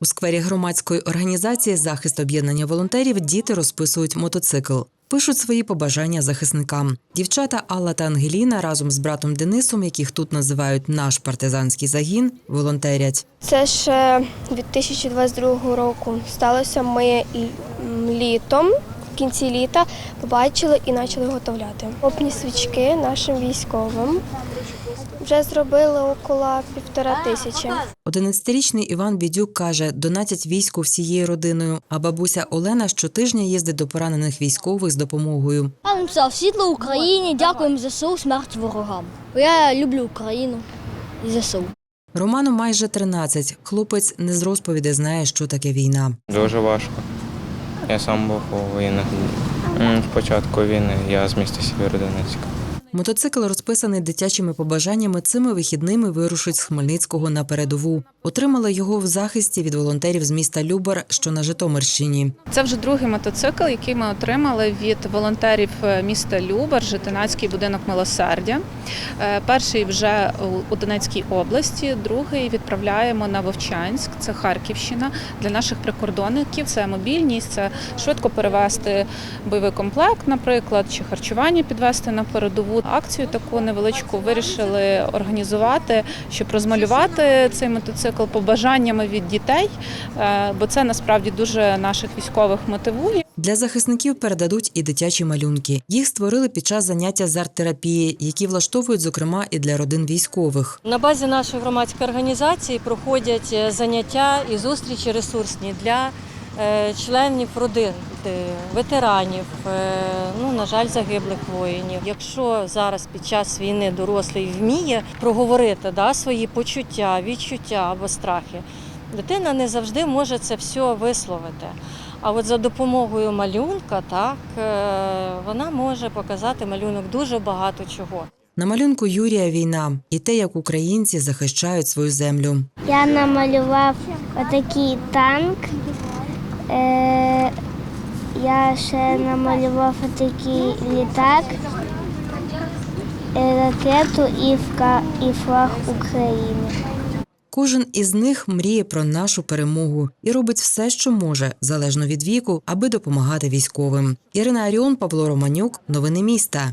У сквері громадської організації Захист об'єднання волонтерів діти розписують мотоцикл. Пишуть свої побажання захисникам. Дівчата Алла та Ангеліна разом з братом Денисом, яких тут називають наш партизанський загін, волонтерять. Це ще 2022 року сталося. Ми літом, в кінці літа, побачили і почали готовляти. Опні свічки нашим військовим. Вже зробили около півтора тисячі. 11-річний Іван Бідюк каже, донатять війську всією родиною. А бабуся Олена щотижня їздить до поранених військових з допомогою. Я написав світло Україні, дякуємо ЗСУ, смерть ворогам. Я люблю Україну і ЗСУ. Роману майже 13. Хлопець не з розповіді знає, що таке війна. Дуже важко. Я сам був у. М, Спочатку війни я з міста Сєвєродонецька. Мотоцикл розписаний дитячими побажаннями. Цими вихідними вирушить з Хмельницького на передову. Отримали його в захисті від волонтерів з міста Любар, що на Житомирщині. Це вже другий мотоцикл, який ми отримали від волонтерів е, міста Любар, Житинацький будинок милосердя. Е, Перший вже у- Донецькій області, другий відправляємо на Вовчанськ, це Харківщина. Для наших прикордонників це мобільність, це швидко перевезти бойовий комплект, наприклад, чи харчування підвести на передову. Акцію таку невеличку вирішили організувати, щоб розмалювати цей мотоцикл побажаннями від дітей, е, бо це насправді дуже наших військових мотивує. Для захисників передадуть і дитячі малюнки. Їх створили під час заняття з арт-терапії, які влаштовують, зокрема, і для родин військових. На базі нашої громадської організації проходять е, заняття і зустрічі ресурсні для членів родин, е, ветеранів, е, ну, на жаль, загиблих воїнів. Якщо зараз під час війни дорослий вміє проговорити да, свої почуття, відчуття або страхи, дитина не завжди може це все висловити. А от за допомогою малюнка, так, е, вона може показати малюнок дуже багато чого. На малюнку Юрія війна і те, як українці захищають свою землю. Я намалював отакий танк. Е, я ще намалював отакий літак, е, ракету і, і флаг України. Кожен із них мріє про нашу перемогу і робить все, що може, залежно від віку, аби допомагати військовим. Ірина Аріон, Павло Романюк, новини міста.